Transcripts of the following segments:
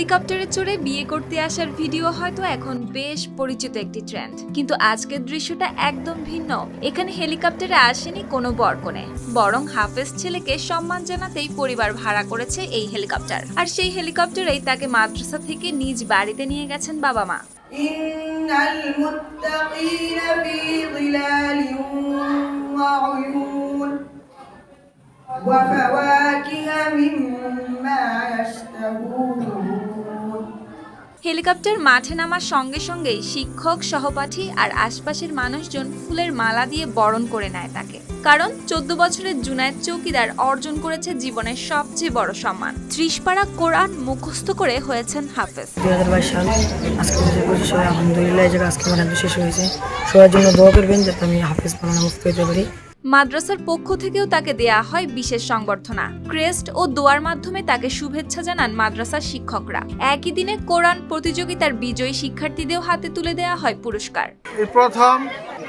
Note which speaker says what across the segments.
Speaker 1: হেলিকপ্টারে চড়ে বিয়ে করতে আসার ভিডিও হয়তো এখন বেশ পরিচিত একটি ট্রেন্ড কিন্তু আজকের দৃশ্যটা একদম ভিন্ন। এখানে হেলিকপ্টারে আসেনি কোনো বরকনে বরং হাফেজ ছেলেকে সম্মান জানাতেই পরিবার ভাড়া করেছে এই হেলিকপ্টার। আর সেই হেলিকপ্টারেই তাকে মাদ্রাসা থেকে নিজ বাড়িতে নিয়ে গেছেন বাবা মা। হেলিকপ্টার মাঠে নামার সঙ্গে সঙ্গেই শিক্ষক সহপাঠী আর আশপাশের মানুষজন ফুলের মালা দিয়ে বরণ করে নেয় তাকে। কারণ চোদ্দ বছরের জুনায়েদ চৌকিদার অর্জন করেছে জীবনের সবচেয়ে বড় সম্মান। ত্রিশপাড়া কোরআন মুখস্থ করে হয়েছেন হাফেজ।
Speaker 2: দুই হাজার বাইশ সাল আজকে আলহামদুলিল্লাহ এই জায়গায় আজকে আমার শেষ হয়েছে। সবার জন্য দোয়া করবেন যাতে আমি হাফিজ বানানো মুক্ত হতে পারি।
Speaker 1: মাদ্রাসার পক্ষ থেকেও তাকে দেয়া হয় বিশেষ সংবর্ধনা। ক্রেস্ট ও দোয়ার মাধ্যমে তাকে শুভেচ্ছা জানান মাদ্রাসার শিক্ষকরা। একই দিনে কোরআন প্রতিযোগিতার বিজয়ী শিক্ষার্থীদেরও হাতে তুলে দেওয়া হয় পুরস্কার।
Speaker 3: এই প্রথম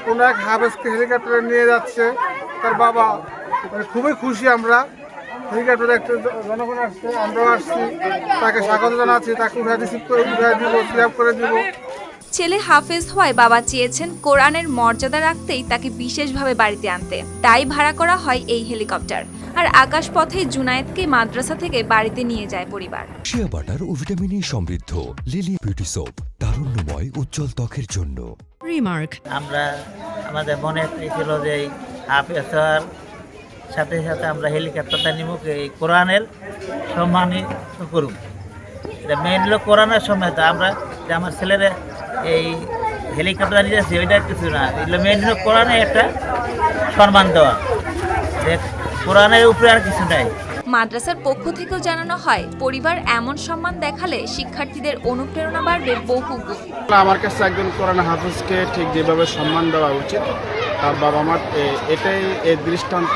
Speaker 3: কোনো এক হাফেজকে হেলিকপ্টারে নিয়ে যাচ্ছে। তার বাবা মানে খুবই খুশি আমরা। হেলিকপ্টারে একটা জনগণ আসছে, আমরাও আসছি। তাকে স্বাগত জানাচ্ছি, তাকে উঠে রিসিভ করে উঠে দিব সিয়াপ করে দিব।
Speaker 1: ছেলে হাফেজ হওয়ায় বাবা চেয়েছেন কোরআনের মর্যাদা রাখতেই তাকে বিশেষভাবে বাড়িতে আনতে। তাই ভাড়া করা হয় এই হেলিকপ্টার। আর আকাশপথে জুনায়েদকে মাদ্রাসা থেকে বাড়িতে নিয়ে যায় পরিবার।
Speaker 4: শিয়া বাটার ও ভিটামিনে সমৃদ্ধ লিলি বিউটি সোপ তারুণ্যময় উজ্জ্বল ত্বকের জন্য।
Speaker 5: Remark.
Speaker 6: আমরা আমাদের মনে ছিল যে হাফেজ হওয়ার সাথে সাথে আমরা হেলিকপ্টারটা নিমুখ এই কোরআনের সম্মানিত করুন এটা মেইন কোরআনের সময় তো আমরা যে আমার ছেলেরা এই হেলিকপ্টার নিয়ে যাচ্ছি ওইটা কিছু না। এগুলো হলো কোরআনে একটা সম্মান দেওয়া। যে কোরআনের উপরে আর কিছু নাই।
Speaker 1: মাদ্রাসার পক্ষ থেকেও জানানো হয় পরিবার এমন সম্মান দেখালে শিক্ষার্থীদের অনুপ্রেরণা বাড়বে বহু গুণ।
Speaker 7: আমার কাছে একজন কোরআন হাফিজকে ঠিক যেভাবে সম্মান দেওয়া উচিত তার বাবা মা এটাই এই দৃষ্টান্ত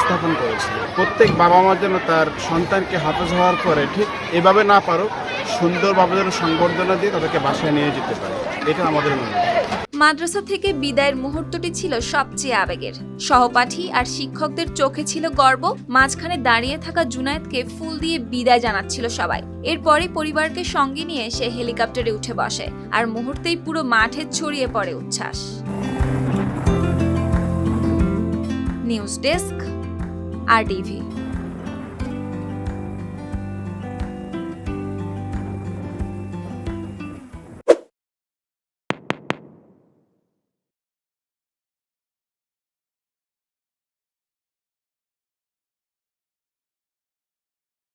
Speaker 7: স্থাপন করেছে। প্রত্যেক বাবা মার যেন তার সন্তানকে হাফেজ হওয়ার পরে ঠিক এভাবে না পারুক সুন্দরভাবে যেন সংবর্ধনা দিয়ে তাদেরকে বাসায় নিয়ে যেতে পারে। এটা আমাদের মনে
Speaker 1: মাদ্রাসা থেকে বিদায়ের মুহূর্তটি ছিল সবচেয়ে আবেগের। সহপাঠী আর শিক্ষকদের চোখে ছিল গর্ব, মাঝখানে দাঁড়িয়ে থাকা জুনায়েদকে ফুল দিয়ে বিদায় জানাচ্ছিল সবাই। এরপরে পরিবারকে সঙ্গে নিয়ে সে হেলিকপ্টারে উঠে বসে, আর মুহূর্তেই পুরো মাঠে ছড়িয়ে পড়ে উচ্ছ্বাস। News desk, R TV.